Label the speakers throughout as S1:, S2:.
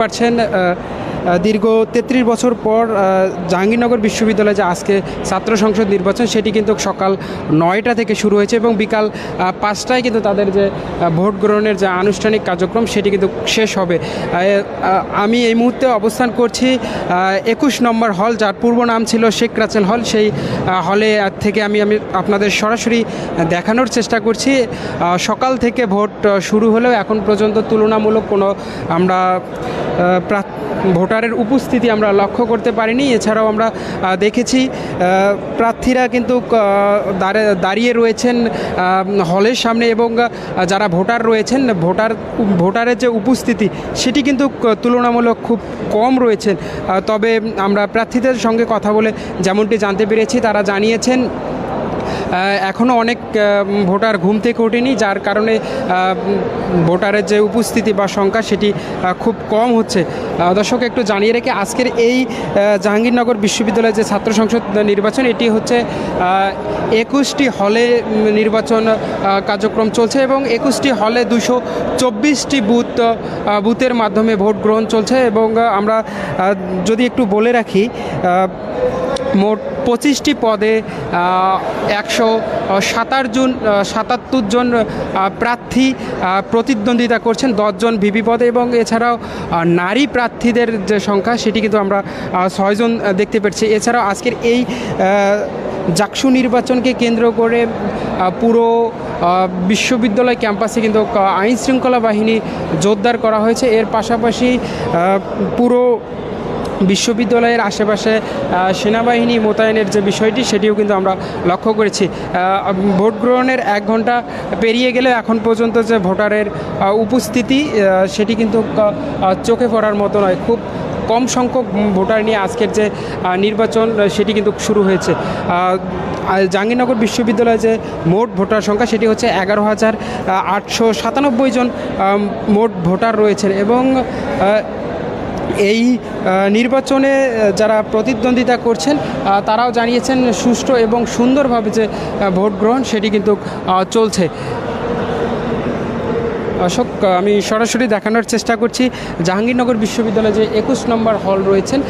S1: পারছেন দীর্ঘ তেত্রিশ বছর পর জাহাঙ্গীরনগর বিশ্ববিদ্যালয়ে যে আজকে ছাত্র সংসদ নির্বাচন সেটি কিন্তু সকাল নয়টা থেকে শুরু হয়েছে এবং বিকাল পাঁচটায় কিন্তু তাদের যে ভোট গ্রহণের যে আনুষ্ঠানিক কার্যক্রম সেটি কিন্তু শেষ হবে। আমি এই মুহূর্তে অবস্থান করছি একুশ নম্বর হল যার পূর্ব নাম ছিল শেখ রাচেল হল। সেই হলে থেকে আমি আমি আপনাদের সরাসরি দেখানোর চেষ্টা করছি। সকাল থেকে ভোট শুরু হলেও এখন পর্যন্ত তুলনামূলক কোনো আমরা আহ, প্রা- ভোটারের উপস্থিতি আমরা লক্ষ্য করতে পারিনি। এছাড়াও আমরা দেখেছি প্রার্থীরা কিন্তু দাঁড়িয়ে রয়েছেন হলের সামনে এবং যারা ভোটার রয়েছেন, ভোটার, ভোটারের যে উপস্থিতি, সেটি কিন্তু তুলনামূলক খুব কম রয়েছেন তবে আমরা প্রার্থীদের সঙ্গে কথা বলে যেমনটি জানতে পেরেছি, তারা জানিয়েছেন এখনও অনেক ভোটার ঘুম থেকে ওঠেনি, যার কারণে ভোটারের যে উপস্থিতি বা সংখ্যা সেটি খুব কম হচ্ছে। দর্শক, একটু জানিয়ে রেখে আজকের এই জাহাঙ্গীরনগর বিশ্ববিদ্যালয়ের যে ছাত্র সংসদ নির্বাচন, এটি হচ্ছে একুশটি হলে নির্বাচন কার্যক্রম চলছে এবং একুশটি হলে দুশো চব্বিশটি বুথ বুথের মাধ্যমে ভোট গ্রহণ চলছে এবং আমরা যদি একটু বলে রাখি মোট পঁচিশটি পদে একশো সাতাশ জন সাতাত্তর জন প্রার্থী প্রতিদ্বন্দ্বিতা করছেন দশজন ভিপি পদে এবং এছাড়াও নারী প্রার্থীদের যে সংখ্যা সেটি কিন্তু আমরা ছয়জন দেখতে পাচ্ছি এছাড়াও আজকের এই জাকসু নির্বাচনকে কেন্দ্র করে পুরো বিশ্ববিদ্যালয় ক্যাম্পাসে কিন্তু আইন শৃঙ্খলা বাহিনী জোরদার করা হয়েছে। এর পাশাপাশি পুরো বিশ্ববিদ্যালয়ের আশেপাশে সেনাবাহিনী মোতায়েনের যে বিষয়টি, সেটিও কিন্তু আমরা লক্ষ্য করেছি। ভোট গ্রহণের এক ঘণ্টা পেরিয়ে গেলে এখন পর্যন্ত যে ভোটারের উপস্থিতি সেটি কিন্তু চোখে পড়ার মতো নয়। খুব কম সংখ্যক ভোটার নিয়ে আজকের যে নির্বাচন সেটি কিন্তু শুরু হয়েছে। জাহাঙ্গীরনগর বিশ্ববিদ্যালয়ে যে মোট ভোটার সংখ্যা, সেটি হচ্ছে এগারো হাজার আটশো সাতানব্বই জন মোট ভোটার রয়েছেন এবং এই নির্বাচনে যারা প্রতিদ্বন্দ্বিতা করছেন তারাও জানিয়েছেন সুষ্ঠু এবং সুন্দরভাবে যে ভোট গ্রহণ, সেটি কিন্তু চলছে। অশোক আমি সরাসরি দেখানোর চেষ্টা করছি। জাহাঙ্গীরনগর বিশ্ববিদ্যালয়ে যে একুশ নম্বর হল রয়েছেন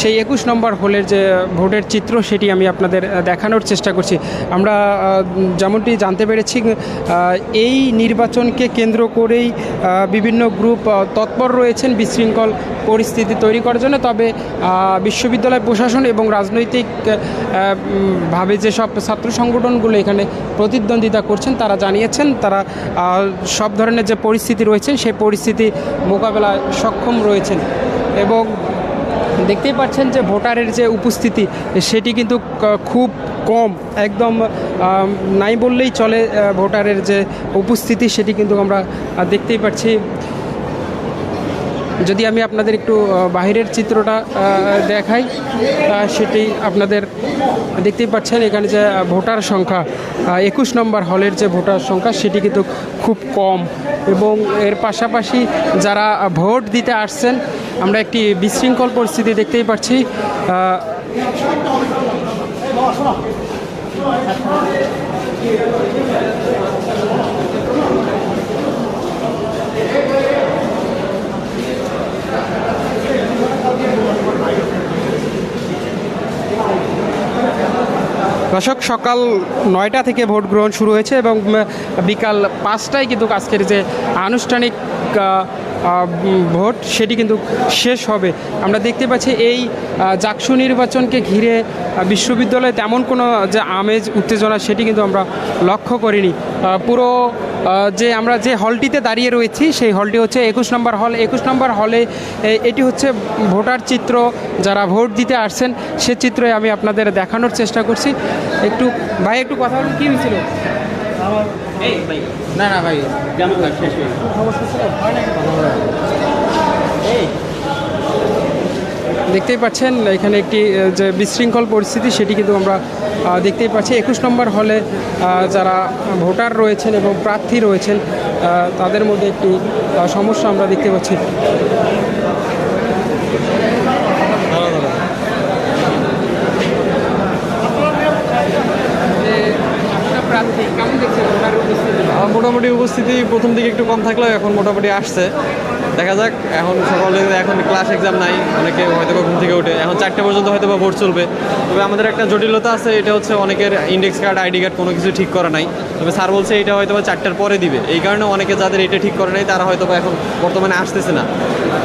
S1: সেই একুশ নম্বর হলের যে ভোটের চিত্র সেটি আমি আপনাদের দেখানোর চেষ্টা করছি। আমরা যেমনটি জানতে পেরেছি এই নির্বাচনকে কেন্দ্র করেই বিভিন্ন গ্রুপ তৎপর রয়েছেন বিশৃঙ্খল পরিস্থিতি তৈরি করার জন্য। তবে বিশ্ববিদ্যালয় প্রশাসন এবং রাজনৈতিক ভাবে যেসব ছাত্র সংগঠনগুলো এখানে প্রতিদ্বন্দ্বিতা করছেন, তারা জানিয়েছেন, তারা সব ধরনের যে পরিস্থিতি রয়েছে, সেই পরিস্থিতি মোকাবেলায় সক্ষম রয়েছেন। এবং দেখতেই পাচ্ছেন যে ভোটারের যে উপস্থিতি, সেটি কিন্তু খুব কম। একদম নাই বললেই চলে ভোটারের যে উপস্থিতি, সেটি কিন্তু আমরা দেখতেই পাচ্ছি। যদি আমি আপনাদের একটু বাহিরের চিত্রটা দেখাই সেটি আপনাদের দেখতেই পাচ্ছেন। এখানে যে ভোটার সংখ্যা একুশ নম্বর হলের যে ভোটার সংখ্যা, সেটি কিন্তু খুব কম। এবং এর পাশাপাশি যারা ভোট দিতে আসছেন, আমরা একটি বিশৃঙ্খল পরিস্থিতি দেখতেই পাচ্ছি। দর্শক, সকাল নয়টা থেকে ভোট গ্রহণ শুরু হয়েছে এবং বিকাল পাঁচটায় কিন্তু আজকের যে আনুষ্ঠানিক ভোট সেটি কিন্তু শেষ হবে। আমরা দেখতে পাচ্ছি এই জাকসু নির্বাচনকে ঘিরে বিশ্ববিদ্যালয়ে তেমন কোনো যে আমেজ, উত্তেজনা সেটি কিন্তু আমরা লক্ষ্য করিনি। পুরো যে আমরা যে হলটিতে দাঁড়িয়ে রয়েছি সেই হলটি হচ্ছে একুশ নম্বর হল। একুশ নম্বর হলে এটি হচ্ছে ভোটার চিত্র। যারা ভোট দিতে আসছেন সে চিত্রে আমি আপনাদের দেখানোর চেষ্টা করছি। একটু ভাই একটু কথা বলুন কী হয়েছিল?
S2: না না ভাই
S1: দেখতেই পাচ্ছেন এখানে একটি যে বিশৃঙ্খল পরিস্থিতি সেটি কিন্তু আমরা দেখতেই পাচ্ছি। একুশ নম্বর হলে যারা ভোটার রয়েছেন এবং প্রার্থী রয়েছেন তাদের মধ্যে একটি সমস্যা আমরা দেখতে পাচ্ছি।
S3: মোটামুটি উপস্থিতি প্রথম দিকে একটু কম থাকলেও এখন মোটামুটি আসছে। দেখা যাক এখন সকলে এখন ক্লাস এক্সাম নাই অনেকে হয়তো ঘুম থেকে উঠে। এখন চারটে পর্যন্ত হয়তো বা ভোট চলবে। তবে আমাদের একটা জটিলতা আছে এটা হচ্ছে অনেকের ইন্ডেক্স কার্ড আইডি কার্ড কোনো কিছু ঠিক করা নাই। তবে স্যার বলছে এটা হয়তো বা চারটার পরে দিবে। এই কারণে অনেকে যাদের এটা ঠিক করে নাই তারা হয়তো বা এখন বর্তমানে আসতেছে না।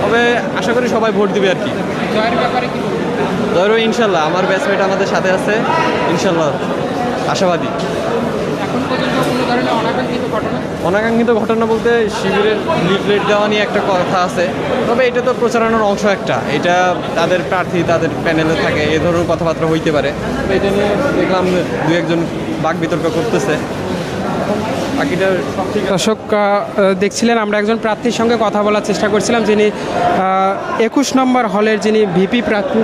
S3: তবে আশা করি সবাই ভোট দিবে আর কি।
S1: জয়ের ব্যাপারে কি
S3: ধরো ইনশাল্লাহ আমার ব্যাচমেট আমাদের সাথে আছে। ইনশাল্লাহ আশাবাদী
S1: এখন পর্যন্ত কোনো ধরনের অনাকাঙ্ক্ষিত ঘটনা?
S3: বলতে শিবিরের লিফলেট দেওয়া নিয়ে একটা কথা আছে। তবে এটা তো প্রচারণার অংশ একটা। এটা তাদের প্রার্থী, তাদের প্যানেলে থাকে, এ ধরনের কথাবার্তা হইতে পারে। এটা নিয়ে দেখলাম দু একজন বাক বিতর্ক করতেছে।
S1: দর্শক দেখছিলেন, আমরা একজন প্রার্থীর সঙ্গে কথা বলার চেষ্টা করছিলাম, যিনি একুশ নম্বর হলের যিনি ভিপি প্রার্থী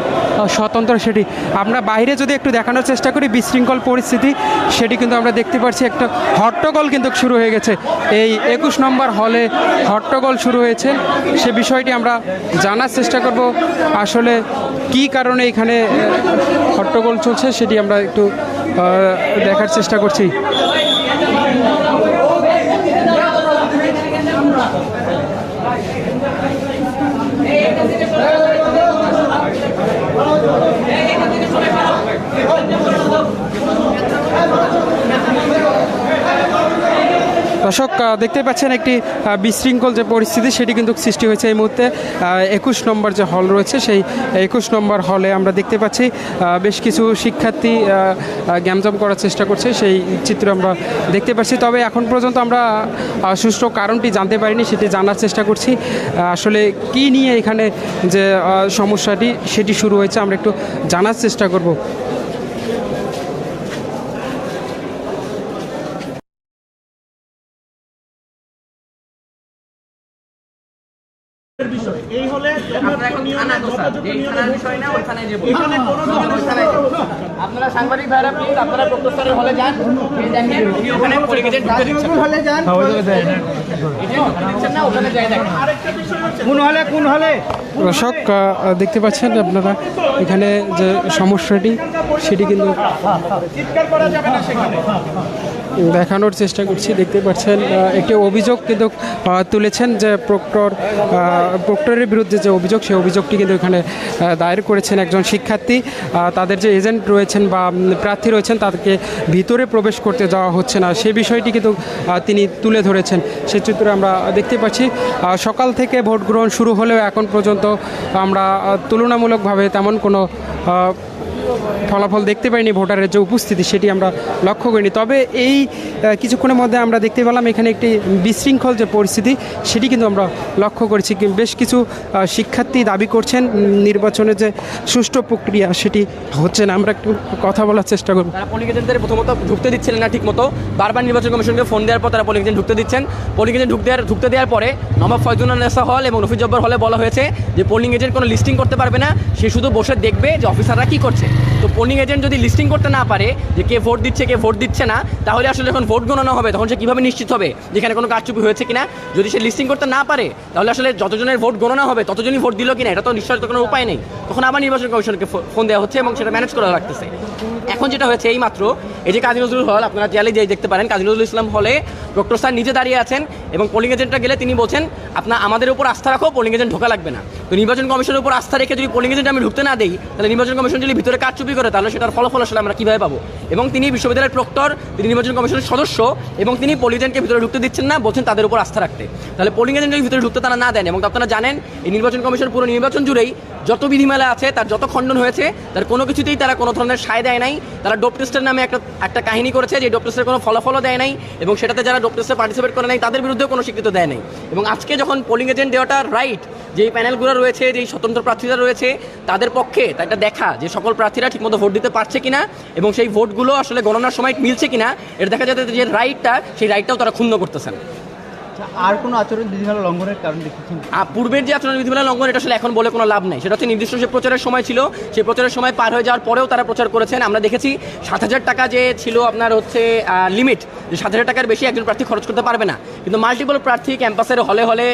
S1: স্বতন্ত্র সেটি। আমরা বাইরে যদি একটু দেখানোর চেষ্টা করি, বিশৃঙ্খল পরিস্থিতি, সেটি কিন্তু আমরা দেখতে পাচ্ছি একটা হট্টগোল কিন্তু শুরু হয়ে গেছে। এই একুশ নম্বর হলে হট্টগোল শুরু হয়েছে। সে বিষয়টি আমরা জানার চেষ্টা করব, আসলে কি কারণে এখানে হট্টগোল চলছে, সেটি আমরা একটু দেখার চেষ্টা করছি। দর্শক দেখতে পাচ্ছেন একটি বিশৃঙ্খল যে পরিস্থিতি, সেটি কিন্তু সৃষ্টি হয়েছে এই মুহূর্তে। একুশ নম্বর যে হল রয়েছে, সেই একুশ নম্বর হলে আমরা দেখতে পাচ্ছি বেশ কিছু শিক্ষার্থী গ্যামজাম করার চেষ্টা করছে, সেই চিত্র আমরা দেখতে পাচ্ছি। তবে এখন পর্যন্ত আমরা সুষ্ঠু কারণটি জানতে পারিনি, সেটি জানার চেষ্টা করছি। আসলে কি নিয়ে এখানে যে সমস্যাটি, সেটি শুরু হয়েছে, আমরা একটু জানার চেষ্টা করব
S4: এই হলে এখানে কোনো ধরনের
S2: আপনারা সাংবাদিক ভাইরা প্লিজ আপনারা প্রত্যেকের হলে যান। দেখেন উনি ওখানে পরিগেটের ঢুকতে দিচ্ছেন।
S4: হলে যান।
S2: না ওখানে যাই দেখেন।
S4: কোন হলে কোন হলে?
S1: দর্শক দেখতে পাচ্ছেন আপনারা এখানে যে সমস্যাটি সেটি কিন্তু
S4: চিৎকার করা যাবে না সেখানে।
S1: দেখানোর চেষ্টা করছি, দেখতে পাচ্ছেন একটি অভিযোগ কিন্তু তুলেছেন যে প্রক্টর প্রক্টরের বিরুদ্ধে যে অভিযোগ, সেই অভিযোগটি কিন্তু এখানে দায়ের করেছেন একজন শিক্ষার্থী। তাদের যে এজেন্ট রয়েছেন বা প্রার্থী রয়েছেন, তাদেরকে ভিতরে প্রবেশ করতে যাওয়া হচ্ছে না। সেই বিষয়টি কিন্তু তিনি তুলে ধরেছেন। সে চিত্রে আমরা দেখতে পাচ্ছি সকাল থেকে ভোট গ্রহণ শুরু হলেও এখন পর্যন্ত আমরা তুলনামূলকভাবে তেমন কোনো ফলাফল দেখতে পাইনি, ভোটারের যে উপস্থিতি সেটি আমরা লক্ষ্য করিনি। তবে এই কিছুক্ষণের মধ্যে আমরা দেখতে পেলাম এখানে একটি বিশৃঙ্খল যে পরিস্থিতি, সেটি কিন্তু আমরা লক্ষ্য করেছি। বেশ কিছু শিক্ষার্থী দাবি করছেন, নির্বাচনের যে সুষ্ঠু প্রক্রিয়া সেটি হচ্ছে না। আমরা একটু কথা বলার চেষ্টা করব।
S2: তারা প্রথমত ঢুকতে দিচ্ছিলেন না ঠিক মতো বারবার নির্বাচন কমিশনকে ফোন দেওয়ার পর তারা পোলিং এজেন্ট ঢুকতে দিচ্ছেন। পোলিং এজেন্ট ঢুকতে দেওয়ার ঢুকতে দেওয়ার পরে নবাব ফয়জুন্নেসা হল এবং রফিজ জব্বর হলে বলা হয়েছে যে পোলিং এজেন্ট কোনো লিস্টিং করতে পারবে না। সে শুধু বসে দেখবে যে অফিসাররা কি করছে। তো পোলিং এজেন্ট যদি লিস্টিং করতে না পারে যে কে ভোট দিচ্ছে, কে ভোট দিচ্ছে না, তাহলে আসলে যখন ভোট গণনা হবে, তখন সে কীভাবে নিশ্চিত হবে যেখানে কোনো কারচুপি হয়েছে কিনা? যদি সে লিস্টিং করতে না পারে, তাহলে আসলে যতজনের ভোট গণনা হবে, ততজনই ভোট দিল কিনা, এটা তো নিশ্চয় কোনো উপায় নেই। তখন আবার নির্বাচন কমিশনকে ফোন দেওয়া হচ্ছে এবং সেটা ম্যানেজ করা লাগতেছে। এখন যেটা হয়েছে এই মাত্র, এই যে কাজী নজরুল হল, আপনারা চাইলে যে দেখতে পারেন, কাজী নজরুল ইসলাম হলে ডক্টর স্যার নিজে দাঁড়িয়ে আছেন এবং পোলিং এজেন্টরা গেলে তিনি বলছেন, আপনার আমাদের উপর আস্থা রাখো পোলিং এজেন্ট ঢোকা লাগবে না। তো নির্বাচন কমিশনের উপর আস্থা রেখে যদি পোলিং এজেন্ট আমি ঢুকতে না দেই, তাহলে নির্বাচন কমিশন যদি ভিতরে কারচুপি করে, তাহলে সেটার ফলাফল আসলে আমরা কীভাবে পাবো? এবং তিনি বিশ্ববিদ্যালয়ের প্রক্টর, তিনি নির্বাচন কমিশনের সদস্য, এবং তিনি পোলিং এজেন্টকে ভিতরে ঢুকতে দিচ্ছেন না, বলছেন তাদের উপর আস্থা রাখতে। তাহলে পোলিং এজেন্ট যদি ভিতরে ঢুকতে তারা না দেন, এবং আপনারা জানেন, এই নির্বাচন কমিশন পুরো নির্বাচন জুড়েই যত বিধিমালা আছে, তার যত খণ্ডন হয়েছে, তার কোনো কিছুতেই তারা কোনো ধরনের সায় দেয় নাই। তারা ডোপ টেস্টের নামে একটা একটা কাহিনী করেছে যে ডোপ টেস্টের কোনো ফলাফলও দেয় নাই এবং সেটাতে যারা ডোপ টেস্টে পার্টিসিপেট করে নাই, তাদের বিরুদ্ধেও কোনো স্বীকৃতি দেয় নাই। এবং আজকে যখন পোলিং এজেন্ট দেওয়াটা রাইট যেই প্যানেলগুলো রয়েছে, যেই স্বতন্ত্র প্রার্থীরা রয়েছে, তাদের পক্ষে তা এটা দেখা যে সকল প্রার্থীরা ঠিকমতো ভোট দিতে পারছে কিনা এবং সেই ভোটগুলো আসলে গণনার সময় মিলছে কিনা, এটা দেখা যাচ্ছে যে রাইটটা সেই রাইটটাও তারা ক্ষুণ্ণ করতেছেন।
S4: আর কোনো আচরণ বিধিমালা লঙ্ঘনের কারণ দেখেছেন?
S2: পূর্বের যে আচরণ বিধিমালা লঙ্ঘন, এটা আসলে এখন বলে কোনো লাভ নেই। সেটা হচ্ছে নির্দিষ্ট যে প্রচারের সময় ছিল, সেই প্রচারের সময় পার হয়ে যাওয়ার পরেও তারা প্রচার করেছেন। আমরা দেখেছি সাত হাজার টাকা যে ছিল আপনার হচ্ছে লিমিট যে সাত হাজার টাকার বেশি একজন প্রার্থী খরচ করতে পারবে না। কিন্তু মাল্টিপল প্রার্থী ক্যাম্পাসের হলে হলে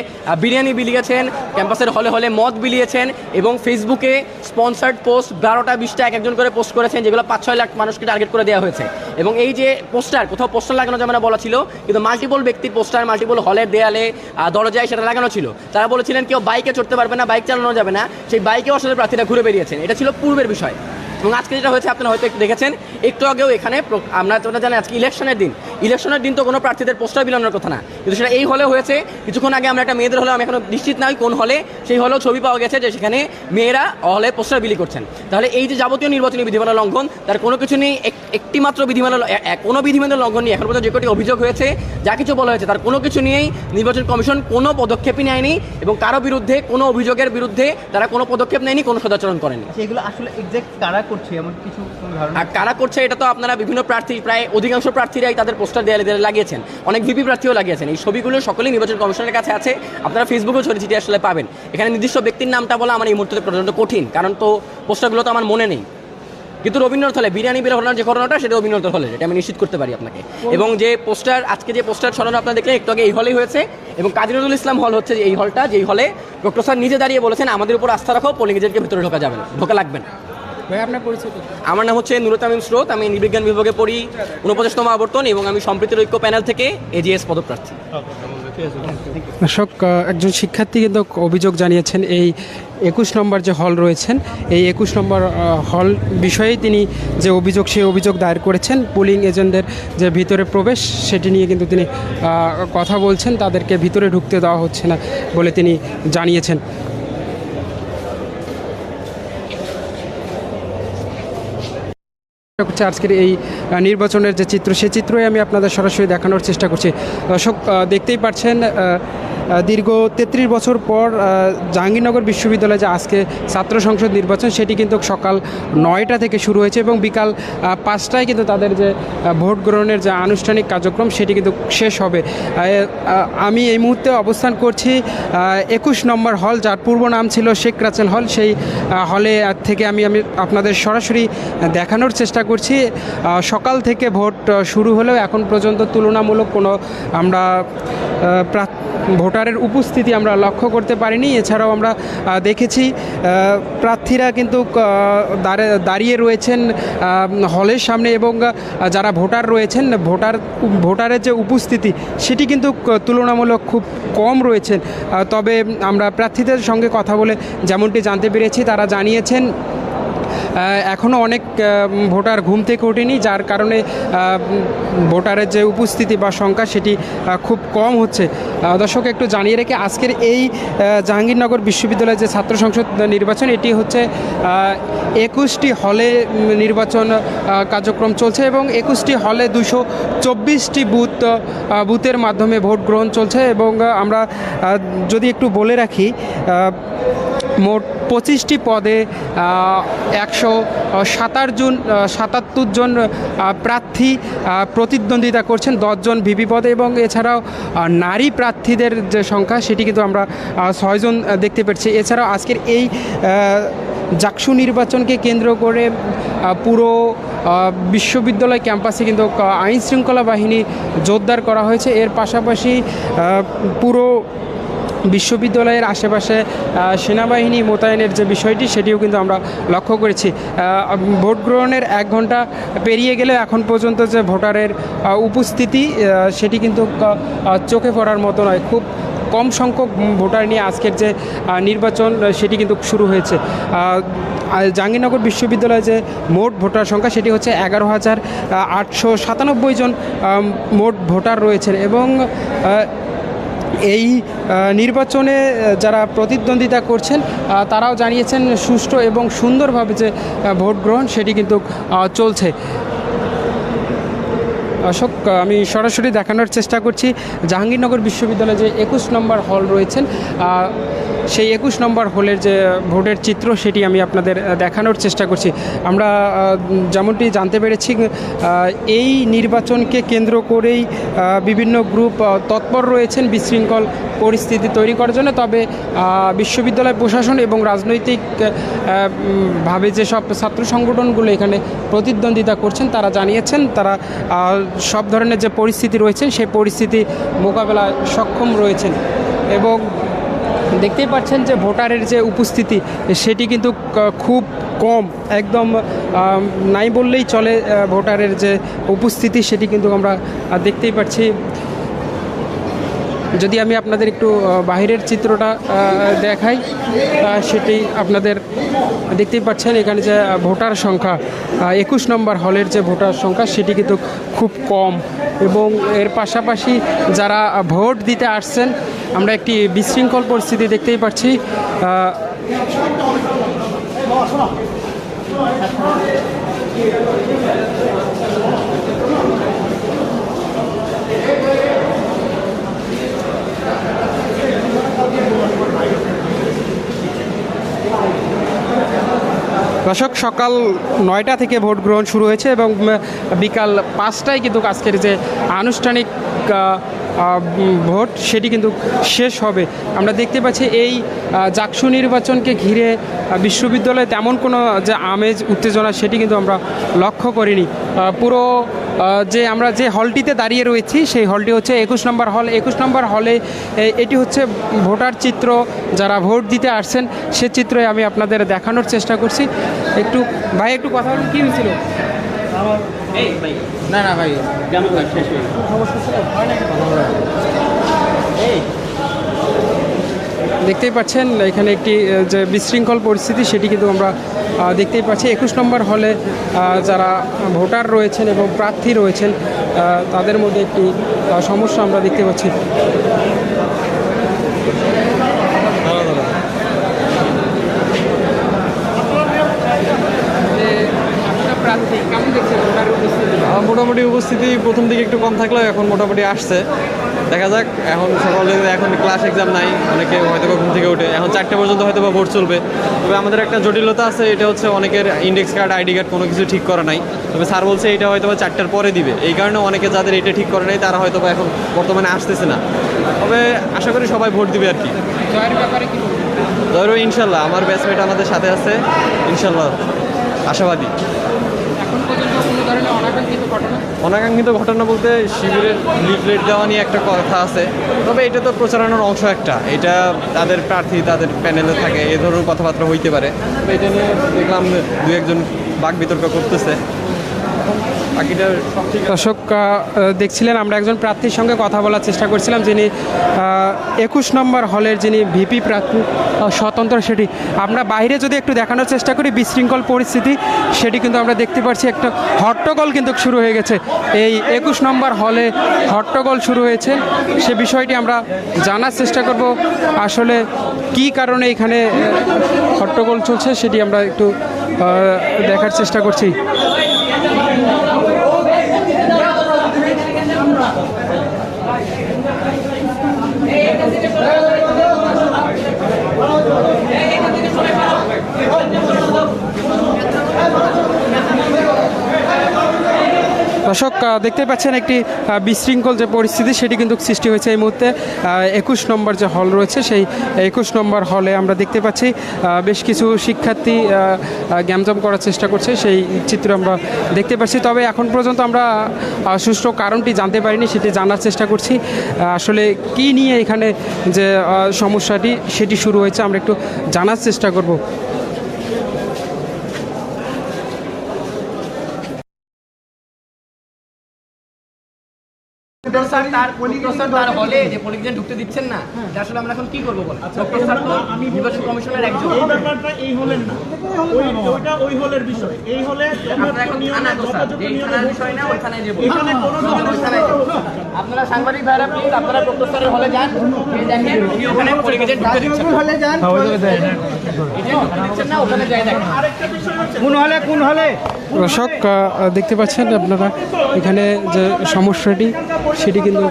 S2: বিরিয়ানি বিলিয়েছেন, ক্যাম্পাসের হলে হলে মদ বিলিয়েছেন এবং ফেসবুকে স্পন্সার্ড পোস্ট বারোটা, বিশটা এক একজন করে পোস্ট করেছেন, যেগুলো পাঁচ, ছয় লাখ মানুষকে টার্গেট করে দেওয়া হয়েছে। এবং এই যে পোস্টার কোথাও পোস্টার লাগানো যাবে না বলা ছিল, কিন্তু মাল্টিপল ব্যক্তির পোস্টার মাল্টিপল হলের দেয়ালে দরজায় সেটা লাগানো ছিল। তারা বলেছিলেন কেউ বাইকে চড়তে পারবে না, বাইক চালানো যাবে না। সেই বাইকেও আসলে প্রার্থীরা ঘুরে বেরিয়েছেন এটা ছিল পূর্বের বিষয়। এবং আজকে যেটা হয়েছে, আপনারা হয়তো দেখেছেন, একটু আগেও এখানে আমরা তোমরা জানেন আজকে ইলেকশনের দিন। ইলেকশনের দিন তো কোনো প্রার্থীদের পোস্টার বিলানোর কথা না। কিন্তু সেটা এই হলে হয়েছে, কিছুক্ষণ আগে আমরা একটা মেয়েদের হলে, আমি এখনও নিশ্চিত নয় কোন হলে, সেই হলেও ছবি পাওয়া গেছে যে সেখানে মেয়েরা হলে পোস্টার বিলি করছেন। তাহলে এই যে যাবতীয় নির্বাচনী বিধিমালা লঙ্ঘন, তার কোনো কিছু নেই, এক- একটি মাত্র বিধিমালা কোনো বিধিমালা লঙ্ঘন নিয়ে এখন পর্যন্ত যে কটি অভিযোগ হয়েছে, যা কিছু বলা হয়েছে, তার কোনো কিছু নিয়েই নির্বাচন কমিশন কোনো পদক্ষেপই নেয়নি এবং কারও বিরুদ্ধে কোনো অভিযোগের বিরুদ্ধে তারা কোনো পদক্ষেপ নেয়নি, কোনো সদাচরণ করেনি।
S4: সেগুলো আসলে এক্সাক্ট কারা করছে? এমন কিছু
S2: আর কারা করছে এটা তো আপনারা বিভিন্ন প্রার্থী প্রায় অধিকাংশ প্রার্থীরাই তাদের পোস্টার দেয়ালে দেয়ালে লাগিয়েছেন। অনেক ভিপি প্রার্থীও লাগিয়েছেন। এই ছবিগুলো সকলেই নির্বাচন কমিশনের কাছে আছে। আপনারা ফেসবুকেও ছড়িয়ে ছিটিয়ে আসলে পাবেন। এখানে নির্দিষ্ট ব্যক্তির নামটা বলা আমার এই মুহূর্তে পর্যন্ত কঠিন কারণ তো পোস্টারগুলো তো আমার মনে নেই। কিন্তু রবীন্দ্রনাথ হলে বিরিয়ানি বের ঘটনার যে ঘটনাটা সেটা রবীন্দ্রনাথ হলে এটা আমি নিশ্চিত করতে পারি আপনাকে। এবং যে পোস্টার আজকে যে পোস্টার ছড়ানো আপনারা দেখলেন একটু আগে এই হলেই হয়েছে। এবং কাজী নজরুল ইসলাম হল হচ্ছে যে এই হলটা যেই হলে ডক্টর স্যার নিজে দাঁড়িয়ে বলেছেন আমাদের উপর আস্থা রাখো পোলিং এজেন্টকে ভিতরে ঢোকা যাবে না ঢোকা লাগবে না।
S1: ভাই আপনার পরিচিত
S2: আমার নাম হচ্ছে নুরতামিম স্রোত আমি নৃবিজ্ঞান বিভাগে পড়ি উনপঞ্চাশতম আবর্তন এবং আমি সম্প্রীতির ঐক্য প্যানেল থেকে এজিএস পদপ্রার্থী।
S1: দর্শক একজন শিক্ষার্থী কিন্তু অভিযোগ জানিয়েছেন এই একুশ নম্বর যে হল রয়েছেন এই একুশ নম্বর হল বিষয়ে তিনি যে অভিযোগ সেই অভিযোগ দায়ের করেছেন। পুলিং এজেন্টদের যে ভিতরে প্রবেশ সেটি নিয়ে কিন্তু তিনি কথা বলছেন। তাদেরকে ভিতরে ঢুকতে দেওয়া হচ্ছে না বলে তিনি জানিয়েছেন। হচ্ছে আজকের এই নির্বাচনের যে চিত্র সে চিত্রই আমি আপনাদের সরাসরি দেখানোর চেষ্টা করছি। দর্শক দেখতেই পাচ্ছেন দীর্ঘ তেত্রিশ বছর পর জাহাঙ্গীরনগর বিশ্ববিদ্যালয়ে যে আজকে ছাত্র সংসদ নির্বাচন, সেটি কিন্তু সকাল নয়টা থেকে শুরু হয়েছে এবং বিকাল পাঁচটায় কিন্তু তাদের যে ভোট গ্রহণের যে আনুষ্ঠানিক কার্যক্রম, সেটি কিন্তু শেষ হবে। আমি এই মুহূর্তে অবস্থান করছি একুশ নম্বর হল, যার পূর্ব নাম ছিল শেখ রাচেল হল। সেই হলে থেকে আমি আমি আপনাদের সরাসরি দেখানোর চেষ্টা করছি। সকাল থেকে ভোট শুরু হলেও এখন পর্যন্ত তুলনামূলক কোনো আমরা প্রা- ভোটারের উপস্থিতি আমরা লক্ষ্য করতে পারিনি। এছাড়াও আমরা দেখেছি প্রার্থীরা কিন্তু দাঁড়িয়ে রয়েছেন হলের সামনে এবং যারা ভোটার রয়েছেন, ভোটার, ভোটারের যে উপস্থিতি, সেটি কিন্তু তুলনামূলক খুব কম রয়েছেন। তবে আমরা প্রার্থীদের সঙ্গে কথা বলে যেমনটি জানতে পেরেছি, তারা জানিয়েছেন এখনও অনেক ভোটার ঘুম থেকে ওঠেনি, যার কারণে ভোটারের যে উপস্থিতি বা সংখ্যা সেটি খুব কম হচ্ছে। দর্শক, একটু জানিয়ে রেখে আজকের এই জাহাঙ্গীরনগর বিশ্ববিদ্যালয়ের যে ছাত্র সংসদ নির্বাচন, এটি হচ্ছে একুশটি হলে নির্বাচন কার্যক্রম চলছে এবং একুশটি হলে দুশো চব্বিশটি বুথ বুথের মাধ্যমে ভোট গ্রহণ চলছে এবং আমরা যদি একটু বলে রাখি মোট পঁচিশটি পদে একশো সাতাশ জন সাতাত্তর জন প্রার্থী প্রতিদ্বন্দ্বিতা করছেন দশজন ভিপি পদে এবং এছাড়াও নারী প্রার্থীদের যে সংখ্যা সেটি কিন্তু আমরা ছয়জন দেখতে পাচ্ছি এছাড়াও আজকের এই জাকসু নির্বাচনকে কেন্দ্র করে পুরো বিশ্ববিদ্যালয় ক্যাম্পাসে কিন্তু আইন শৃঙ্খলা বাহিনী জোরদার করা হয়েছে। এর পাশাপাশি পুরো বিশ্ববিদ্যালয়ের আশেপাশে সেনাবাহিনী মোতায়েনের যে বিষয়টি, সেটিও কিন্তু আমরা লক্ষ্য করেছি। ভোট গ্রহণের এক ঘণ্টা পেরিয়ে গেলে এখন পর্যন্ত যে ভোটারের উপস্থিতি সেটি কিন্তু চোখে পড়ার মতো নয়। খুব কম সংখ্যক ভোটার নিয়ে আজকের যে নির্বাচন, সেটি কিন্তু শুরু হয়েছে। জাহাঙ্গীরনগর বিশ্ববিদ্যালয়ে যে মোট ভোটার সংখ্যা, সেটি হচ্ছে এগারো হাজার আটশো সাতানব্বই জন মোট ভোটার রয়েছেন এবং এই নির্বাচনে যারা প্রতিদ্বন্দ্বিতা করছেন তারাও জানিয়েছেন সুষ্ঠু এবং সুন্দরভাবে যে ভোট গ্রহণ, সেটি কিন্তু চলছে। অশোক আমি সরাসরি দেখানোর চেষ্টা করছি। জাহাঙ্গীরনগর বিশ্ববিদ্যালয়ে যে একুশ নম্বর হল রয়েছেন সেই একুশ নম্বর হলের যে ভোটের চিত্র সেটি আমি আপনাদের দেখানোর চেষ্টা করছি। আমরা যেমনটি জানতে পেরেছি এই নির্বাচনকে কেন্দ্র করেই বিভিন্ন গ্রুপ তৎপর রয়েছেন বিশৃঙ্খল পরিস্থিতি তৈরি করার জন্য। তবে বিশ্ববিদ্যালয় প্রশাসন এবং রাজনৈতিক ভাবে যেসব ছাত্র সংগঠনগুলো এখানে প্রতিদ্বন্দ্বিতা করছেন, তারা জানিয়েছেন, তারা সব ধরনের যে পরিস্থিতি রয়েছে, সেই পরিস্থিতি মোকাবেলায় সক্ষম রয়েছেন। এবং দেখতেই পাচ্ছেন যে ভোটারের যে উপস্থিতি, সেটি কিন্তু খুব কম। একদম নাই বললেই চলে ভোটারের যে উপস্থিতি, সেটি কিন্তু আমরা দেখতেই পাচ্ছি। যদি আমি আপনাদের একটু বাহিরের চিত্রটা দেখাই সেটি আপনাদের দেখতেই পাচ্ছেন, এখানে যে ভোটার সংখ্যা একুশ নম্বর হলের যে ভোটার সংখ্যা, সেটি কিন্তু খুব কম। এবং এর পাশাপাশি যারা ভোট দিতে আসছেন আমরা একটি বিশৃঙ্খল পরিস্থিতি দেখতেই পাচ্ছি। দর্শক, সকাল নয়টা থেকে ভোট গ্রহণ শুরু হয়েছে এবং বিকাল পাঁচটায় কিন্তু আজকের যে আনুষ্ঠানিক ভোট, সেটি কিন্তু শেষ হবে। আমরা দেখতে পাচ্ছি এই জাকসু নির্বাচনকে ঘিরে বিশ্ববিদ্যালয়ে তেমন কোনো যে আমেজ, উত্তেজনা, সেটি কিন্তু আমরা লক্ষ্য করিনি। পুরো যে আমরা যে হলটিতে দাঁড়িয়ে রয়েছি, সেই হলটি হচ্ছে একুশ নম্বর হল। একুশ নম্বর হলে এটি হচ্ছে ভোটার চিত্র। যারা ভোট দিতে আসছেন, সে চিত্রই আমি আপনাদের দেখানোর চেষ্টা করছি। একটু, ভাই, একটু কথা বলুন, কী হয়েছিল?
S4: না না ভাই। কেমন শেষ হয়ে
S1: দেখতেই পাচ্ছেন এখানে একটি যে বিশৃঙ্খল পরিস্থিতি সেটি কিন্তু আমরা দেখতেই পাচ্ছি। একুশ নম্বর হলে যারা ভোটার রয়েছেন এবং প্রার্থী রয়েছেন তাদের মধ্যে একটি সমস্যা আমরা দেখতে পাচ্ছি প্রার্থী কেমন দেখছেন ভোটার উপস্থিতি
S3: আহ, মোটামুটি উপস্থিতি প্রথম দিকে একটু কম থাকলেও এখন মোটামুটি আসছে। দেখা যাক এখন সকালে এখন ক্লাস এক্সাম নাই অনেকে হয়তো ঘুম থেকে উঠে এখন চারটে পর্যন্ত হয়তো বা ভোট চলবে। তবে আমাদের একটা জটিলতা আছে এটা হচ্ছে অনেকের ইন্ডেক্স কার্ড আইডি কার্ড কোনো কিছু ঠিক করা নাই। তবে স্যার বলছে এটা হয়তো বা চারটার পরে দিবে। এই কারণে অনেকে যাদের এটা ঠিক করে নাই তারা হয়তো বা এখন বর্তমানে আসতেছে না। তবে আশা করি সবাই ভোট দিবে আর কি।
S1: জয়ের ব্যাপারে কি
S3: ধরো ইনশাল্লাহ আমার ব্যাচমেট আমাদের সাথে আছে ইনশাল্লাহ আশাবাদী
S1: এখন পর্যন্ত কোনো ধরনের অনাকাঙ্ক্ষিত ঘটনা
S3: বলতে শিবিরের লিফলেট দেওয়া নিয়ে একটা কথা আছে। তবে এটা তো প্রচারণার অংশ একটা। এটা তাদের প্রার্থী, তাদের প্যানেলে থাকে, এ ধরনের কথাবার্তা হইতে পারে। এটা নিয়ে দেখলাম দু একজন বাক বিতর্ক করতেছে।
S1: দর্শক দেখছিলেন, আমরা একজন প্রার্থীর সঙ্গে কথা বলার চেষ্টা করছিলাম, যিনি একুশ নম্বর হলের যিনি ভিপি প্রার্থী স্বতন্ত্র সেটি। আমরা বাইরে যদি একটু দেখানোর চেষ্টা করি, বিশৃঙ্খল পরিস্থিতি, সেটি কিন্তু আমরা দেখতে পাচ্ছি একটা হট্টগোল কিন্তু শুরু হয়ে গেছে। এই একুশ নম্বর হলে হট্টগোল শুরু হয়েছে। সে বিষয়টি আমরা জানার চেষ্টা করব, আসলে কি কারণে এখানে হট্টগোল চলছে, সেটি আমরা একটু দেখার চেষ্টা করছি। দর্শক দেখতে পাচ্ছেন একটি বিশৃঙ্খল যে পরিস্থিতি, সেটি কিন্তু সৃষ্টি হয়েছে এই মুহূর্তে। একুশ নম্বর যে হল রয়েছে, সেই একুশ নম্বর হলে আমরা দেখতে পাচ্ছি বেশ কিছু শিক্ষার্থী গ্যামজাম করার চেষ্টা করছে, সেই চিত্র আমরা দেখতে পাচ্ছি। তবে এখন পর্যন্ত আমরা সুষ্ঠু কারণটি জানতে পারিনি, সেটি জানার চেষ্টা করছি। আসলে কি নিয়ে এখানে যে সমস্যাটি, সেটি শুরু হয়েছে, আমরা একটু জানার চেষ্টা করব।
S2: স্যার তার ডক্টর স্যার তার হলে যে পলিটিক্যাল ঢুকতে দিচ্ছেন না আসলে আমরা এখন কি করব বলেন ডক্টর স্যার তো নির্বাচন কমিশনের একজন।
S5: এই ব্যাপারটা এই হলের না। ওইটা ওই হলের বিষয়। এই হলে
S2: আপনারা সাংবাদিক ভাইরা প্লিজ আপনারা ডক্টর স্যারের হলে যান। দেখেন উনি ওখানে পলিটিক্যাল ঢুকতে দিচ্ছেন
S4: হলে যান
S2: এজেন্ট ঢুকতে দিচ্ছেন না ওখানে যাই দেখেন।
S4: কোন হলে কোন হলে?
S1: দর্শক দেখতে পাচ্ছেন আপনারা এখানে যে সমস্যাটি সেটি কিন্তু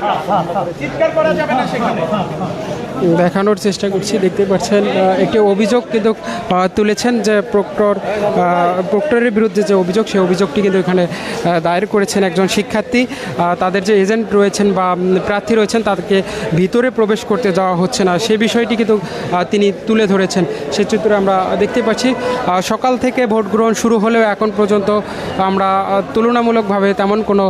S1: দেখানোর চেষ্টা করছি, দেখতে পাচ্ছেন একটি অভিযোগ কিন্তু তুলেছেন যে প্রক্টর প্রক্টরের বিরুদ্ধে যে অভিযোগ, সেই অভিযোগটি কিন্তু এখানে দায়ের করেছেন একজন শিক্ষার্থী। তাদের যে এজেন্ট রয়েছেন বা প্রার্থী রয়েছেন, তাদেরকে ভিতরে প্রবেশ করতে যাওয়া হচ্ছে না। সেই বিষয়টি কিন্তু তিনি তুলে ধরেছেন। সে চিত্রে আমরা দেখতে পাচ্ছি সকাল থেকে ভোট গ্রহণ শুরু হলেও এখন পর্যন্ত আমরা তুলনামূলকভাবে তেমন কোনো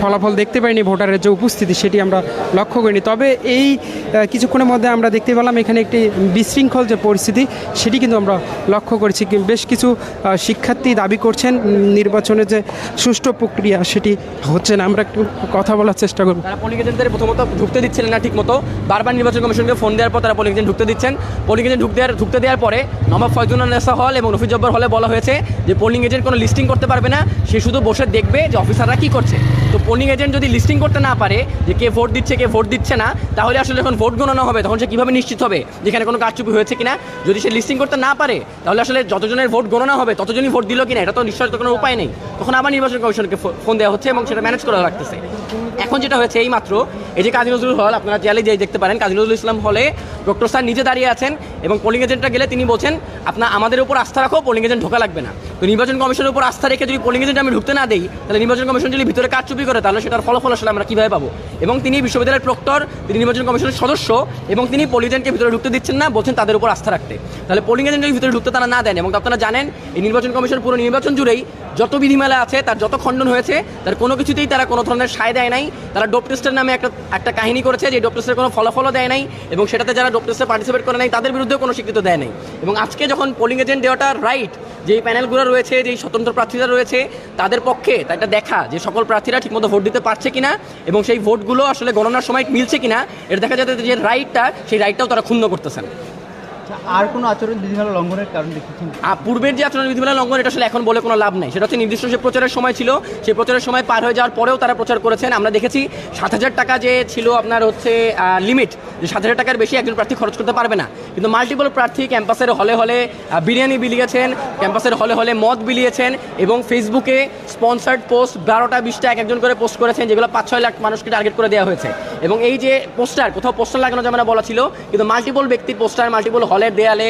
S1: ফলাফল দেখতে পাইনি ভোটারের যে উপস্থিতি সেটি আমরা লক্ষ্য করিনি। তবে এই কিছুক্ষণের মধ্যে আমরা দেখতে পেলাম এখানে একটি বিশৃঙ্খল যে পরিস্থিতি সেটি কিন্তু আমরা লক্ষ্য করেছি। বেশ কিছু শিক্ষার্থী দাবি করছেন উম, নির্বাচনে যে সুষ্ঠু প্রক্রিয়া সেটি হচ্ছে না। আমরা একটু কথা বলার চেষ্টা করব।
S2: তারা পোলিং প্রথমত ঢুকতে দিচ্ছিলেন না ঠিক মতো। বারবার নির্বাচন কমিশনকে ফোন দেওয়ার পর তারা পোলিং এজেন্ট ঢুকতে দিচ্ছেন। পোলিং এজেন্ট ঢুকতে দেওয়ার ঢুকতে দেওয়ার পরে নবাব ফয়জুন্নেসা হল এবং রফিজ জব্বর হলে বলা হয়েছে যে পোলিং এজেন্ট কোনো লিস্টিং করতে পারবে না। সে শুধু বসে দেখবে যে অফিসাররা কি করছে। তো পোলিং এজেন্ট যদি লিস্টিং করতে না পারে যে কে ভোট দিচ্ছে, কে ভোট দিচ্ছে না, তাহলে আসলে যখন ভোট গণনা হবে, তখন সে কীভাবে নিশ্চিত হবে যেখানে কোনো কারচুপি হয়েছে কিনা? যদি সে লিস্টিং করতে না পারে, তাহলে আসলে যতজনের ভোট গণনা হবে, ততজনই ভোট দিল কিনা, এটা তো নিশ্চয়তা কোনো উপায় নেই। তখন আবার নির্বাচন কমিশনকে ফোন দেওয়া হচ্ছে এবং সেটা ম্যানেজ করা লাগতেছে। এখন যেটা হয়েছে এই মাত্র, এই যে কাজী নজরুল হল, আপনারা চাইলে যে দেখতে পারেন, কাজী নজরুল ইসলাম হলে ডক্টর স্যার নিজে দাঁড়িয়ে আছেন এবং পোলিং এজেন্টরা গেলে তিনি বলছেন, আপনার, আমাদের উপর আস্থা রাখো পোলিং এজেন্ট ঢোকা লাগবে না। তো নির্বাচন কমিশনের উপর আস্থা রেখে যদি পোলিং এজেন্ট আমি ঢুকতে না দিই, তাহলে নির্বাচন কমিশন যদি ভিতরে কারচুপি করে, তাহলে সেটার ফলাফল আসলে আমরা কীভাবে পাবো? এবং তিনি বিশ্ববিদ্যালয়ের প্রক্টর, তিনি নির্বাচন কমিশনের সদস্য, এবং তিনি পোলিং এজেন্টকে ভিতরে ঢুকতে দিচ্ছেন না, বলছেন তাদের উপর আস্থা রাখতে। তাহলে পোলিং এজেন্টকে ভিতরে ঢুকতে তারা না দেন, এবং আপনারা জানেন, এই নির্বাচন কমিশন পুরো নির্বাচন জুড়েই যত বিধিমালা আছে, তার যত খণ্ডন হয়েছে, তার কোনো কিছুতেই তারা কোনো ধরনের সায় দেয় নাই। তারা ডোপ টেস্টের নামে একটা একটা কাহিনী করেছে যে ডোপ টেস্টের কোনো ফলাফলও দেয় নাই এবং সেটাতে যারা ডোপ টেস্টে পার্টিসিপেট করে নাই, তাদের বিরুদ্ধেও কোনো স্বীকৃত দেয় নাই। এবং আজকে যখন পোলিং এজেন্ট দেওয়াটা রাইট যেই প্যানেলগুলো রয়েছে, যেই স্বতন্ত্র প্রার্থীরা রয়েছে, তাদের পক্ষে তা এটা দেখা যে সকল প্রার্থীরা ঠিকমতো ভোট দিতে পারছে কিনা এবং সেই ভোটগুলো আসলে গণনার সময় মিলছে কিনা, এটা দেখা যাচ্ছে যে রাইটটা সেই রাইটটাও তারা ক্ষুণ্ণ করতেছেন।
S4: আর কোনো আচরণ বিধিমালা লঙ্ঘনের কারণ দেখেছেন?
S2: পূর্বের যে আচরণ বিধিমালা লঙ্ঘন, এটা আসলে এখন বলে কোনো লাভ নেই। সেটা হচ্ছে নির্দিষ্ট যে প্রচারের সময় ছিল, সেই প্রচারের সময় পার হয়ে যাওয়ার পরেও তারা প্রচার করেছেন। আমরা দেখেছি সাত হাজার টাকা যে ছিল আপনার হচ্ছে লিমিট যে সাত হাজার টাকার বেশি একজন প্রার্থী খরচ করতে পারবে না। কিন্তু মাল্টিপল প্রার্থী ক্যাম্পাসের হলে হলে বিরিয়ানি বিলিয়েছেন, ক্যাম্পাসের হলে হলে মদ বিলিয়েছেন এবং ফেসবুকে স্পন্সার্ড পোস্ট বারোটা, বিশটা এক একজন করে পোস্ট করেছেন, যেগুলো পাঁচ ছয় লাখ মানুষকে টার্গেট করে দেওয়া হয়েছে। এবং এই যে পোস্টার, কোথাও পোস্টার লাগানো যাবে না বলা ছিল, কিন্তু মাল্টিপল ব্যক্তির পোস্টার মাল্টিপল হলের দেয়ালে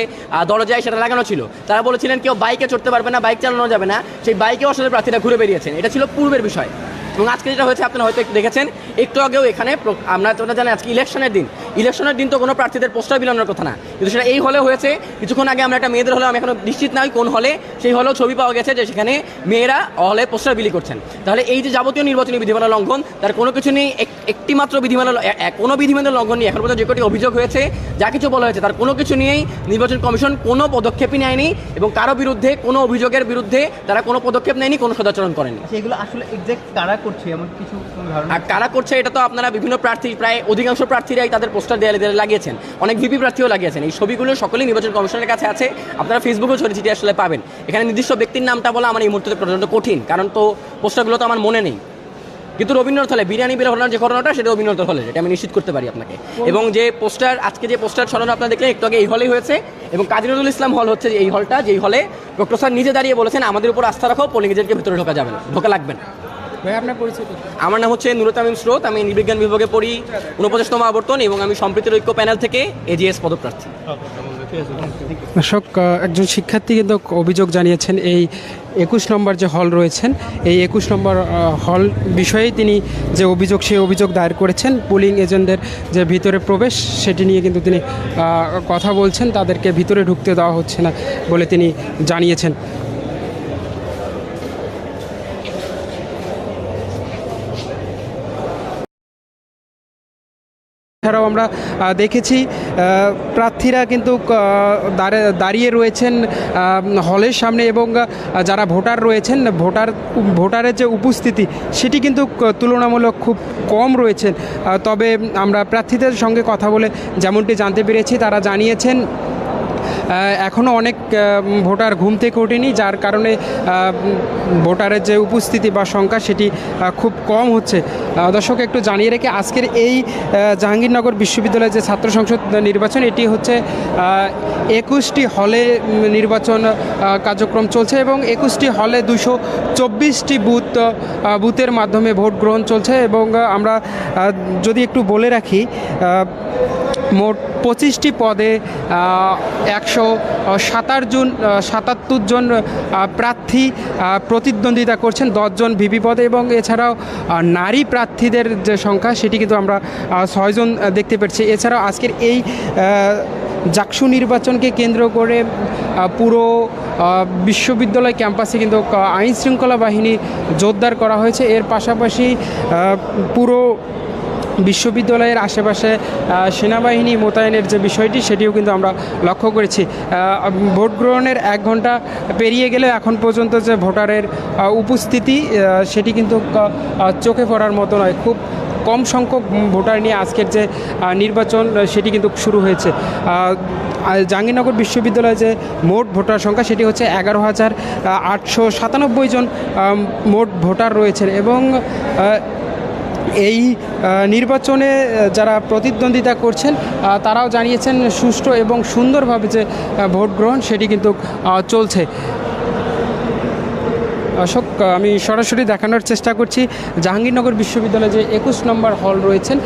S2: দরজায় সেটা লাগানো ছিল। তারা বলেছিলেন কেউ বাইকে চড়তে পারবে না, বাইক চালানো যাবে না। সেই বাইকেও আসলে প্রার্থীরা ঘুরে বেরিয়েছেন। এটা ছিল পূর্বের বিষয়। এবং আজকে যেটা হয়েছে, আপনারা হয়তো দেখেছেন, একটু আগেও এখানে আমরা তোমরা জানেন আজকে ইলেকশনের দিন। ইলেকশনের দিন তো কোনো প্রার্থীদের পোস্টার বিলানোর কথা না। কিন্তু সেটা এই হলে হয়েছে কিছুক্ষণ আগে আমরা একটা মেয়েদের হলে আমি এখনও নিশ্চিত নই কোন হলে সেই হলেও ছবি পাওয়া গেছে যে সেখানে মেয়েরা হলে পোস্টার বিলি করছেন। তাহলে এই যে যাবতীয় নির্বাচনী বিধিমালা লঙ্ঘন তার কোনো কিছু নেই এক- একটি মাত্র বিধিমালা কোনো বিধিমালা লঙ্ঘন নেই। এখন পর্যন্ত যে কটি অভিযোগ হয়েছে যা কিছু বলা হয়েছে তার কোনো কিছু নিয়েই নির্বাচন কমিশন কোনো পদক্ষেপই নেয়নি এবং কারও বিরুদ্ধে কোনো অভিযোগের বিরুদ্ধে তারা কোনো পদক্ষেপ নেয়নি কোনো সদাচরণ করেনি।
S4: সেগুলো আসলে এক্সাক্ট কারা করছে? এমন কিছু
S2: আর কারা করছে এটা তো আপনারা বিভিন্ন প্রার্থী প্রায় অধিকাংশ প্রার্থীরাই তাদের পোস্টার দেয়ালে দেয়ালে লাগিয়েছেন। অনেক ভিপি প্রার্থীও লাগিয়েছেন। এই ছবিগুলো সকলেই নির্বাচন কমিশনের কাছে আছে। আপনারা ফেসবুকেও ছড়িয়ে ছিটিয়ে আসলে পাবেন। এখানে নির্দিষ্ট ব্যক্তির নামটা বলা আমার এই মুহূর্তে পর্যন্ত কঠিন কারণ তো পোস্টারগুলো তো আমার মনে নেই। কিন্তু রবীন্দ্রনাথ হলে বিরিয়ানি বের ঘটনার যে ঘটনাটা সেটা রবীন্দ্রনাথ হলে এটা আমি নিশ্চিত করতে পারি আপনাকে। এবং যে পোস্টার আজকে যে পোস্টার ছড়ানো আপনারা দেখলেন একটু আগে এই হলেই হয়েছে। এবং কাজী নজরুল ইসলাম হল হচ্ছে এই হলটা যেই হলে ডক্টর স্যার নিজে দাঁড়িয়ে বলেছেন আমাদের উপর আস্থা রাখো পোলিং এজেন্টকে ভিতরে ঢোকা যাবে না ঢোকা লাগবে না।
S1: ভাই আপনার পরিচিত
S2: আমার নাম হচ্ছে নুরতামিম স্রোত আমি নৃবিজ্ঞান বিভাগে পড়ি উনপঞ্চাশতম আবর্তন এবং আমি সম্প্রীতির ঐক্য প্যানেল থেকে এজিএস পদপ্রার্থী।
S1: দর্শক একজন শিক্ষার্থী কিন্তু অভিযোগ জানিয়েছেন এই একুশ নম্বর যে হল রয়েছেন এই একুশ নম্বর হল বিষয়ে তিনি যে অভিযোগ সেই অভিযোগ দায়ের করেছেন। পুলিং এজেন্টদের যে ভিতরে প্রবেশ সেটি নিয়ে কিন্তু তিনি কথা বলছেন। তাদেরকে ভিতরে ঢুকতে দেওয়া হচ্ছে না বলে তিনি জানিয়েছেন। এছাড়াও আমরা দেখেছি প্রার্থীরা কিন্তু দাঁড়িয়ে রয়েছেন হলের সামনে এবং যারা ভোটার রয়েছেন, ভোটার, ভোটারের যে উপস্থিতি, সেটি কিন্তু তুলনামূলক খুব কম রয়েছেন। তবে আমরা প্রার্থীদের সঙ্গে কথা বলে যেমনটি জানতে পেরেছি, তারা জানিয়েছেন এখনও অনেক ভোটার ঘুম থেকে ওঠেনি, যার কারণে ভোটারের যে উপস্থিতি বা সংখ্যা সেটি খুব কম হচ্ছে। দর্শক, একটু জানিয়ে রেখে আজকের এই জাহাঙ্গীরনগর বিশ্ববিদ্যালয়ের যে ছাত্র সংসদ নির্বাচন, এটি হচ্ছে একুশটি হলে নির্বাচন কার্যক্রম চলছে এবং একুশটি হলে দুশো চব্বিশটি বুথ বুথের মাধ্যমে ভোট গ্রহণ চলছে এবং আমরা যদি একটু বলে রাখি মোট পঁচিশটি পদে একশো সাতাশ জন সাতাত্তর জন প্রার্থী প্রতিদ্বন্দ্বিতা করছেন দশজন ভিপি পদে এবং এছাড়াও নারী প্রার্থীদের যে সংখ্যা সেটি কিন্তু আমরা ছয়জন দেখতে পাচ্ছি এছাড়াও আজকের এই জাকসু নির্বাচনকে কেন্দ্র করে পুরো বিশ্ববিদ্যালয় ক্যাম্পাসে কিন্তু আইন শৃঙ্খলা বাহিনী জোরদার করা হয়েছে। এর পাশাপাশি পুরো বিশ্ববিদ্যালয়ের আশেপাশে সেনাবাহিনী মোতায়েনের যে বিষয়টি, সেটিও কিন্তু আমরা লক্ষ্য করেছি। ভোট গ্রহণের এক ঘণ্টা পেরিয়ে গেলে এখন পর্যন্ত যে ভোটারের উপস্থিতি সেটি কিন্তু চোখে পড়ার মতো নয়। খুব কম সংখ্যক ভোটার নিয়ে আজকের যে নির্বাচন, সেটি কিন্তু শুরু হয়েছে। জাহাঙ্গীরনগর বিশ্ববিদ্যালয়ে যে মোট ভোটার সংখ্যা, সেটি হচ্ছে এগারো হাজার আটশো সাতানব্বই জন মোট ভোটার রয়েছেন এবং এই নির্বাচনে যারা প্রতিদ্বন্দ্বিতা করছেন তারাও জানিয়েছেন সুষ্ঠু এবং সুন্দরভাবে যে ভোট গ্রহণ সেটি কিন্তু চলছে। অশোক আমি সরাসরি দেখানোর চেষ্টা করছি। জাহাঙ্গীরনগর বিশ্ববিদ্যালয়ে যে একুশ নম্বর হল রয়েছেন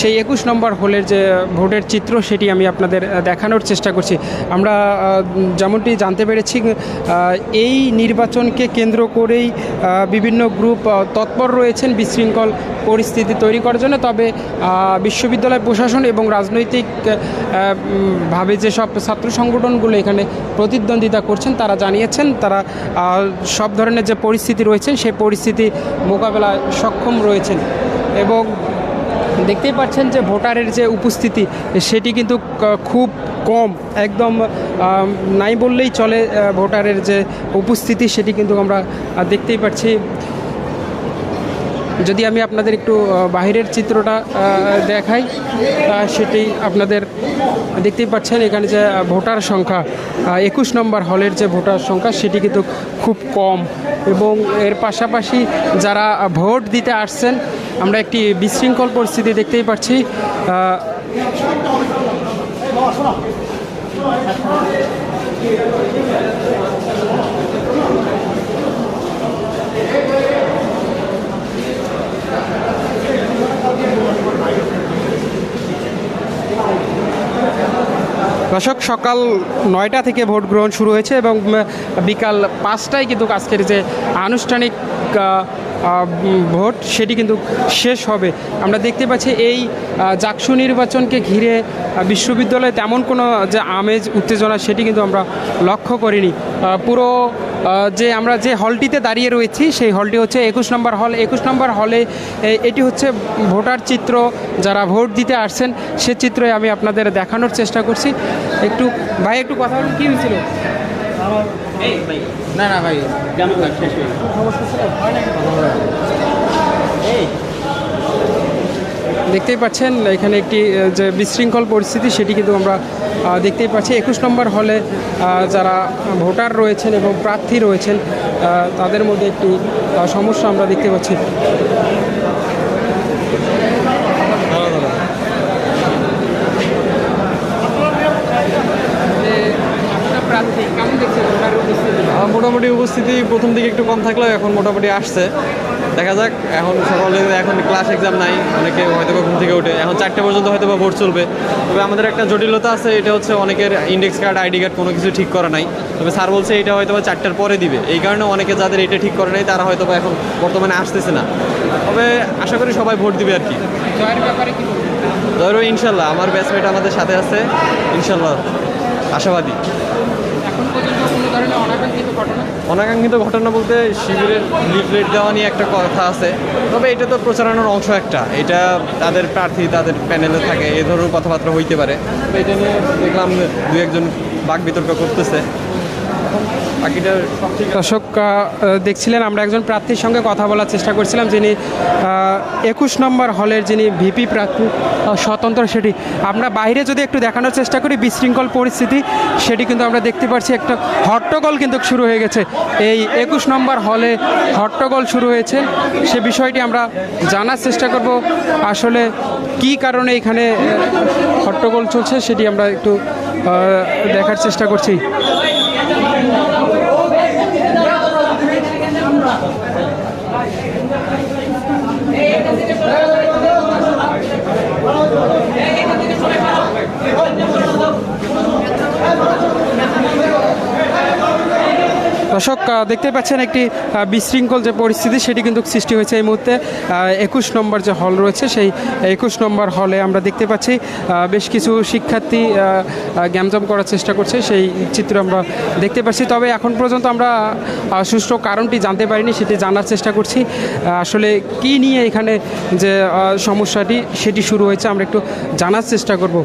S1: সেই একুশ নম্বর হলের যে ভোটের চিত্র সেটি আমি আপনাদের দেখানোর চেষ্টা করছি। আমরা যেমনটি জানতে পেরেছি এই নির্বাচনকে কেন্দ্র করেই বিভিন্ন গ্রুপ তৎপর রয়েছেন বিশৃঙ্খল পরিস্থিতি তৈরি করার জন্য। তবে বিশ্ববিদ্যালয় প্রশাসন এবং রাজনৈতিক ভাবে যেসব ছাত্র সংগঠনগুলো এখানে প্রতিদ্বন্দ্বিতা করছেন, তারা জানিয়েছেন, তারা সব ধরনের যে পরিস্থিতি রয়েছেন সেই পরিস্থিতি মোকাবেলায় সক্ষম রয়েছেন। এবং দেখতেই পাচ্ছেন যে ভোটারের যে উপস্থিতি, সেটি কিন্তু খুব কম। একদম নাই বললেই চলে ভোটারের যে উপস্থিতি, সেটি কিন্তু আমরা দেখতেই পাচ্ছি। যদি আমি আপনাদের একটু বাহিরের চিত্রটা দেখাই সেটি আপনাদের দেখতেই পাচ্ছেন, এখানে যে ভোটার সংখ্যা একুশ নম্বর হলের যে ভোটার সংখ্যা, সেটি কিন্তু খুব কম। এবং এর পাশাপাশি যারা ভোট দিতে আসছেন, আমরা একটি বিশৃঙ্খল পরিস্থিতি দেখতেই পাচ্ছি দর্শক, সকাল নয়টা থেকে ভোট গ্রহণ শুরু হয়েছে এবং বিকাল পাঁচটায় কিন্তু আজকের যে আনুষ্ঠানিক ভোট, সেটি কিন্তু শেষ হবে। আমরা দেখতে পাচ্ছি এই জাকসু নির্বাচনকে ঘিরে বিশ্ববিদ্যালয়ে তেমন কোনো যে আমেজ, উত্তেজনা, সেটি কিন্তু আমরা লক্ষ্য করিনি। পুরো যে আমরা যে হলটিতে দাঁড়িয়ে রয়েছি, সেই হলটি হচ্ছে একুশ নম্বর হল। একুশ নম্বর হলে এটি হচ্ছে ভোটার চিত্র। যারা ভোট দিতে আসছেন, সে চিত্রই আমি আপনাদের দেখানোর চেষ্টা করছি। একটু, ভাই, একটু কথা বলুন, কী হয়েছিল?
S4: না না ভাই
S1: দেখতেই পাচ্ছেন এখানে একটি যে বিশৃঙ্খল পরিস্থিতি সেটি কিন্তু আমরা দেখতেই পাচ্ছি। একুশ নম্বর হলে যারা ভোটার রয়েছেন এবং প্রার্থী রয়েছেন তাদের মধ্যে একটি সমস্যা আমরা দেখতে পাচ্ছি। প্রার্থী কেমন দেখছেন?
S3: মোটামুটি উপস্থিতি প্রথম দিকে একটু কম থাকলেও এখন মোটামুটি আসছে। দেখা যাক এখন সকালে এখন ক্লাস এক্সাম নাই অনেকে হয়তো ঘুম থেকে উঠে এখন চারটে পর্যন্ত হয়তো বা ভোট চলবে। তবে আমাদের একটা জটিলতা আছে এটা হচ্ছে অনেকের ইন্ডেক্স কার্ড আইডি কার্ড কোনো কিছু ঠিক করা নাই। তবে স্যার বলছে এটা হয়তো বা চারটার পরে দিবে। এই কারণে অনেকে যাদের এটা ঠিক করে নাই তারা হয়তো বা এখন বর্তমানে আসতেছে না। তবে আশা করি সবাই ভোট দিবে আর কি।
S1: জয়ের ব্যাপারে কি
S3: ধরো ইনশাল্লাহ আমার ব্যাচমেট আমাদের সাথে আছে ইনশাল্লাহ আশাবাদী।
S1: এখন পর্যন্ত অনাকাঙ্ক্ষিত ঘটনা
S3: বলতে শিবিরের লিফলেট দেওয়া নিয়ে একটা কথা আছে। তবে এটা তো প্রচারণার অংশ একটা। এটা তাদের প্রার্থী, তাদের প্যানেলে থাকে, এ ধরনের কথাবার্তা হইতে পারে। এটা নিয়ে দেখলাম দু একজন বাক বিতর্ক করতেছে।
S1: দর্শক দেখছিলেন, আমরা একজন প্রার্থীর সঙ্গে কথা বলার চেষ্টা করছিলাম, যিনি একুশ নম্বর হলের যিনি ভিপি প্রার্থী স্বতন্ত্র সেটি। আমরা বাইরে যদি একটু দেখানোর চেষ্টা করি, বিশৃঙ্খল পরিস্থিতি, সেটি কিন্তু আমরা দেখতে পাচ্ছি একটা হট্টগোল কিন্তু শুরু হয়ে গেছে। এই একুশ নম্বর হলে হট্টগোল শুরু হয়েছে, সে বিষয়টি আমরা জানার চেষ্টা করব। আসলে কি কারণে এখানে হট্টগোল চলছে, সেটি আমরা একটু দেখার চেষ্টা করছি। দর্শক দেখতে পাচ্ছেন একটি বিশৃঙ্খল যে পরিস্থিতি, সেটি কিন্তু সৃষ্টি হয়েছে এই মুহূর্তে। একুশ নম্বর যে হল রয়েছে, সেই একুশ নম্বর হলে আমরা দেখতে পাচ্ছি বেশ কিছু শিক্ষার্থী গ্যামজাম করার চেষ্টা করছে, সেই চিত্র আমরা দেখতে পাচ্ছি। তবে এখন পর্যন্ত আমরা সুষ্ঠু কারণটি জানতে পারিনি, সেটি জানার চেষ্টা করছি। আসলে কি নিয়ে এখানে যে সমস্যাটি, সেটি শুরু হয়েছে, আমরা একটু জানার চেষ্টা করব।